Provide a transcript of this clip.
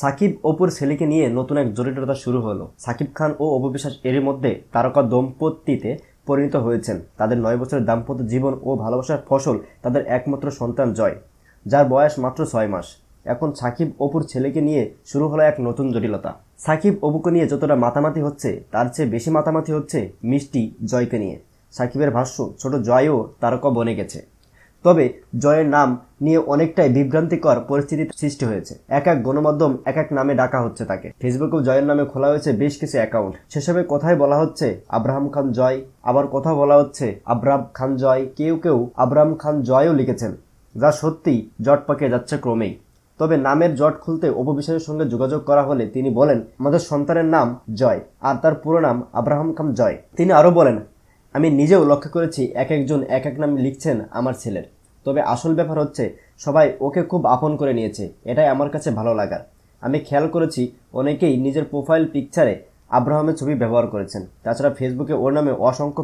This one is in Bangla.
সাকিব অপুর ছেলেকে নিয়ে নতুন এক জটিলতা শুরু হলো। সাকিব খান ও অপু বিশ্বাস এরই মধ্যে তারকা দম্পতিতে পরিণত হয়েছেন। তাদের নয় বছরের দাম্পত্য জীবন ও ভালোবাসার ফসল তাদের একমাত্র সন্তান জয়, যার বয়স মাত্র ছয় মাস। এখন সাকিব অপুর ছেলেকে নিয়ে শুরু হলো এক নতুন জটিলতা। সাকিব অপুকে নিয়ে যতটা মাতামাতি হচ্ছে, তার চেয়ে বেশি মাতামাতি হচ্ছে মিষ্টি জয়কে নিয়ে। সাকিবের ভাষ্য, ছোট জয়ও তারকা বনে গেছে। তবে জয়ের নাম নিয়ে অনেকটাই বিভ্রান্তিকর পরিস্থিতি সৃষ্টি হয়েছে। এক এক গণমাধ্যম এক এক নামে ডাকা হচ্ছে তাকে। ফেসবুকেও জয়ের নামে খোলা হয়েছে বেশ কিছু অ্যাকাউন্ট সেসবে কথাই বলা হচ্ছে, আব্রাহাম খান জয়। আবার কথা বলা হচ্ছে, আব্রাহাম খান জয়। কেউ কেউ আব্রাহাম খান জয়ও লিখেছেন, যা সত্যি জট পাকে যাচ্ছে ক্রমেই। তবে নামের জট খুলতে উপবিষয়ের সঙ্গে যোগাযোগ করা হলে তিনি বলেন, আমাদের সন্তানের নাম জয়, আর তার পুরো নাম আব্রাহাম খান জয়। তিনি আরও বলেন আমি নিজেও লক্ষ্য করেছি এক একজন এক এক নাম লিখছেন আমার ছেলের। তবে আসল ব্যাপার হচ্ছে, সবাই ওকে খুব আপন করে নিয়েছে, এটাই আমার কাছে ভালো লাগার। আমি খেয়াল করেছি, অনেকেই নিজের প্রোফাইল পিকচারে আব্রাহামের ছবি ব্যবহার করেছেন। তাছাড়া ফেসবুকে ওর নামে অসংখ্য